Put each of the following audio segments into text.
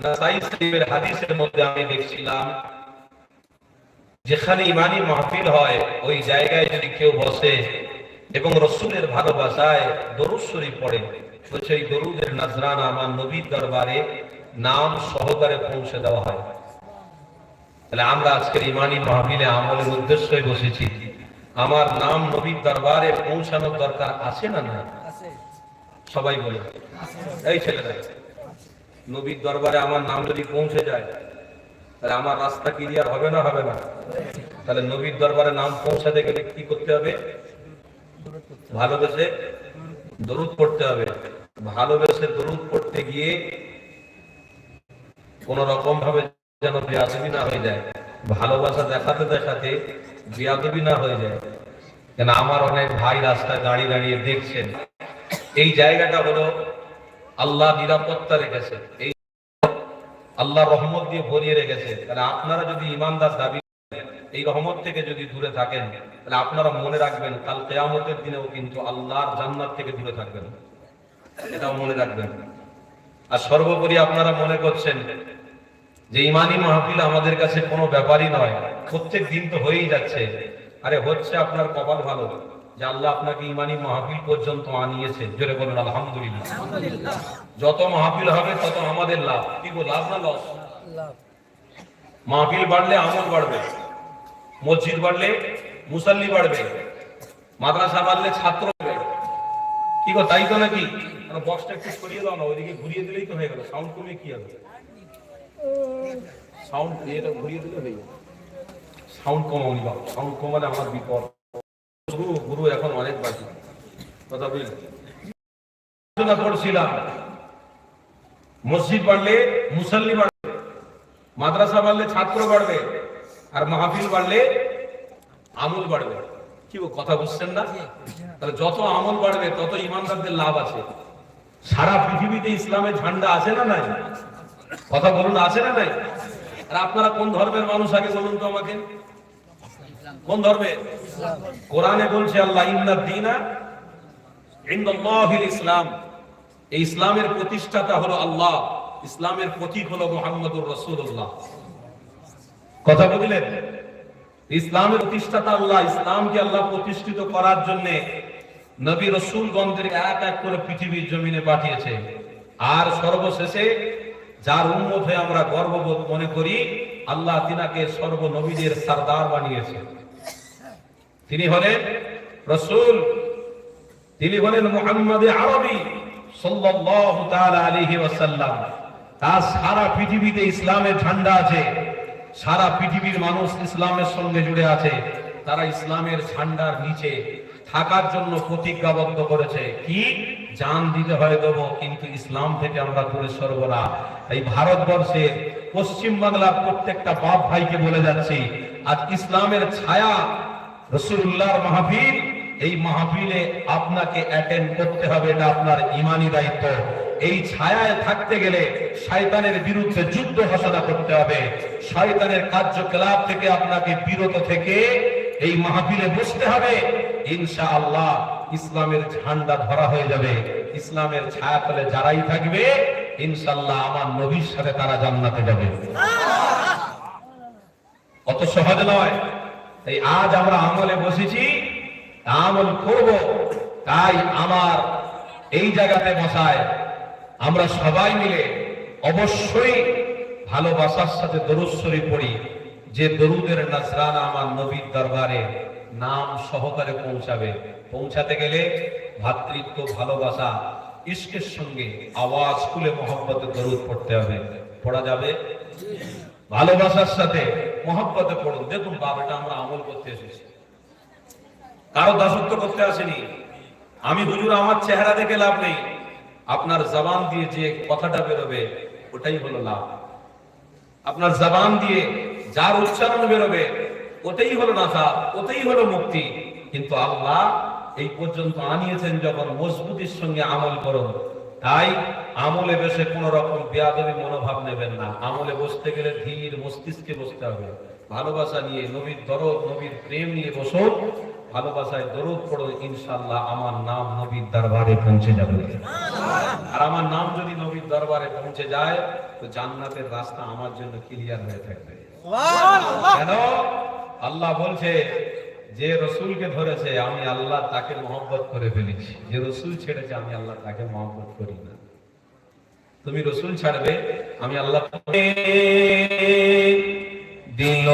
নাসাই শরীফের হাদিসের মধ্যে আমি দেখছিলাম যেখানে ইমানি মাহফিল হয় ওই জায়গায় যদি কেউ বসে এবং রসুলের ভালোবাসায় দরুদ শরীফ পড়ে তো সেই দরুদের নাজরানা আমার নবীর দরবারে নাম সহকারে পৌঁছে দেওয়া হয়। তাহলে আমরা আজকের ইমানি মাহফিলে আমলের উদ্দেশ্যে বসেছি। আমার নাম নবীর দরবারে পৌঁছানোর দরকার আছে না না সবাই বলে। এই ছেলেরা। নবীর দরবারে আমার নাম যদি পৌঁছে যায়, তাহলে আমার রাস্তা ক্লিয়ার হবে না হবে না? তাহলে নবীর দরবারে নাম পৌঁছাতে গেলে কি করতে হবে? ভালোবেসে দরুদ পড়তে হবে। ভালোবেসে দরুদ পড়তে গিয়ে কোন রকম ভাবে যেন বেয়াদবি না হয়ে যায়, ভালোবাসা দেখাতে দেখাতে বেয়াদবি না হয়ে যায়। কেন, আমার অনেক ভাই রাস্তায় দাঁড়িয়ে দাঁড়িয়ে দেখছেন। এই জায়গাটা হলো আল্লাহ নিরাপত্তা রেখেছে। এই আল্লাহ রহমত দিয়ে ভরিয়ে রেখেছে। তাহলে আপনারা যদি ইমানদার দাবি এই রহমত থেকে যদি দূরে থাকেন, তাহলে আপনারা মনে রাখবেন, কাল কেয়ামতের দিনেও কিন্তু আল্লাহর জান্নাত থেকে দূরে থাকবেন। এটাও মনে রাখবেন। আর সর্বোপরি আপনারা মনে করছেন যে ইমানি মাহফিল আমাদের কাছে কোনো ব্যাপারই নয়। প্রত্যেক দিন তো হয়েই যাচ্ছে। আরে হচ্ছে আপনার কপাল ভালো। যে আল্লাহ আপনাকে ইমানি মাহফিল পর্যন্ত আনিয়েছে জোরে বলুন আলহামদুলিল্লাহ। যত মাহফিল হবে তত আমাদের লাভ। কি বল লাভ না লস? মাহফিল বাড়লে আমল বাড়বে মসজিদ বাড়লে মুসাল্লি বাড়বে মাদ্রাসা বাড়লে ছাত্র কি গো তাই তো নাকি? বক্সটা একটু সরিয়ে দাও না ওইদিকে ঘুরিয়ে দিলেই তো হয়ে গেল। সাউন্ড কমে কি হবে? সাউন্ড এটা ঘুরিয়ে দিলে হয়ে যাবে। সাউন্ড কমাওনি বাবা সাউন্ড কমালে আমার বিপদ। গুরু গুরু এখন অনেক বাকি। কথা বুঝলি মসজিদ বাড়লে, মুসল্লি বাড়বে মাদ্রাসা বাড়লে ছাত্র বাড়বে, আর মাহফিল বাড়লে আমল বাড়বে। কি কথা বুঝছেন না? তাহলে যত আমল বাড়বে, তত ইমানদারদের লাভ আছে। সারা পৃথিবীতে ইসলামের ঝান্ডা আছে না নাই? কথা বলুন, আছে না নাই? আর আপনারা কোন ধর্মের মানুষ আগে বলুন তো আমাকে। কোন ধর্মে? কোরআনে বলছে আল্লাহ ইসলাম। এই ইসলামের প্রতিষ্ঠাতা হলো আল্লাহ, ইসলামের প্রতীক হলো মুহাম্মদুর রাসূলুল্লাহ। কথা বুঝলেন? ইসলামের প্রতিষ্ঠাতা আল্লাহ, ইসলামকে আল্লাহ প্রতিষ্ঠিত করার জন্য নবী রসুল রসুলগণদের এক এক করে পৃথিবীর জমিনে পাঠিয়েছে। আর সর্বশেষে যার উন্মত হয়ে আমরা গর্ববোধ মনে করি আল্লাহ তিনাকে সর্ব নবীদের সর্দার বানিয়েছে তিনি হলেন রসুল, তিনি হলেন মোহাম্মদ আরবি সাল্লাল্লাহু তাআলা তার সারা পৃথিবীতে ইসলামের ঝান্ডা আছে, সারা পৃথিবীর মানুষ ইসলামের সঙ্গে জুড়ে আছে। তারা ইসলামের ঝান্ডার নিচে থাকার জন্য প্রতিজ্ঞাবদ্ধ করেছে। কি? জান দিতে হয় দেবো, কিন্তু ইসলাম থেকে আমরা দূরে সরব না। এই ভারতবর্ষের পশ্চিম বাংলার প্রত্যেকটা বাপ ভাইকে বলে যাচ্ছি, আজ ইসলামের ছায়া রসুল্লাহর মাহফিল, এই মাহফিলে আপনাকে অ্যাটেন্ড করতে হবে, এটা আপনার ইমানি দায়িত্ব। এই ছায়ায় থাকতে গেলে শয়তানের বিরুদ্ধে যুদ্ধ ঘোষণা করতে হবে। শয়তানের কার্যকলাপ থেকে আপনাকে বিরত থেকে এই মাহফিলে বসতে হবে। ইনশাআল্লাহ ইসলামের ঝান্ডা ধরা হয়ে যাবে। ইসলামের ছায়াতলে যারাই থাকবে ইনশাআল্লাহ আমার নবীর সাথে তারা জান্নাতে যাবে। অত সহজ নয়। তাই আজ আমরা আমলে বসেছি, আমল করব। তাই আমার এই জায়গাতে বসায়, আমরা সবাই মিলে অবশ্যই ভালোবাসার সাথে দরুদ পড়ি। যে দরুদের নাজরানা আমার নবীর দরবারে নাম সহকারে পৌঁছাবে। পৌঁছাতে গেলে ভাতৃত্ব, ভালোবাসা ইস্কের সঙ্গে আওয়াজ খুলে মোহাম্মতের দরুদ পড়তে হবে। পড়া যাবে? ভালোবাসার সাথে মহব্বতে পড়ুন। দেখুন বাবাটা আমরা আমল করতে এসেছি। কারও দাসত্ব করতে আসেনি। আমি হুজুর, আমার চেহারা দেখে লাভ নেই। আপনার জবান দিয়ে যে কথাটা বেরোবে, ওটাই হলো লাভ। আপনার জবান দিয়ে যার উচ্চারণ বেরোবে ওটাই হলো নাফা ওটাই হলো মুক্তি। কিন্তু আল্লাহ এই পর্যন্ত আনিয়েছেন যখন মজবুতির সঙ্গে আমল করুন তাই আমলে বসে কোন রকম বেয়াদবি মনোভাব নেবেন না। আমলে বসতে গেলে ধীর মস্তিষ্কে বসতে হবে। ভালোবাসা নিয়ে নবীর দরদ নবীর প্রেম নিয়ে বসো। ভালোবাসায় দরদ পড়ো ইনশাল্লাহ আমার নাম নবীর দরবারে পৌঁছে যাবে। আর আমার নাম যদি নবীর দরবারে পৌঁছে যায় তো জান্নাতের রাস্তা আমার জন্য ক্লিয়ার হয়ে থাকবে। কেন? আল্লাহ বলছে যে রসুলকে ধরেছে, আমি আল্লাহ তাকে মহব্বত করে ফেলেছি। যে রসুল ছেড়েছে, আমি আল্লাহ তাকে মহব্বত করি না। তুমি রসুল ছাড়বে, আমি আল্লাহ দিল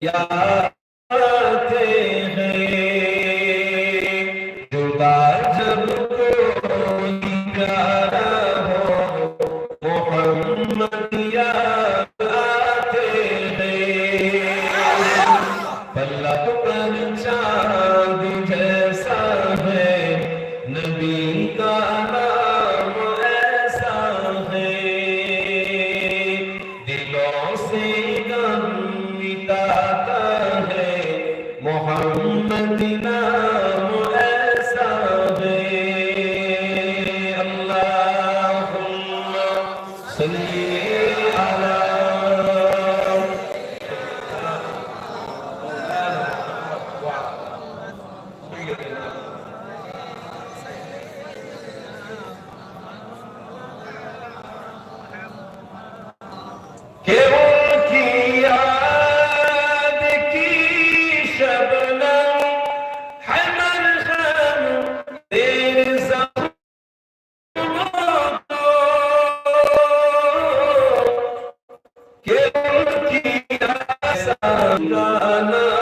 Yeah. You. ঠিকানা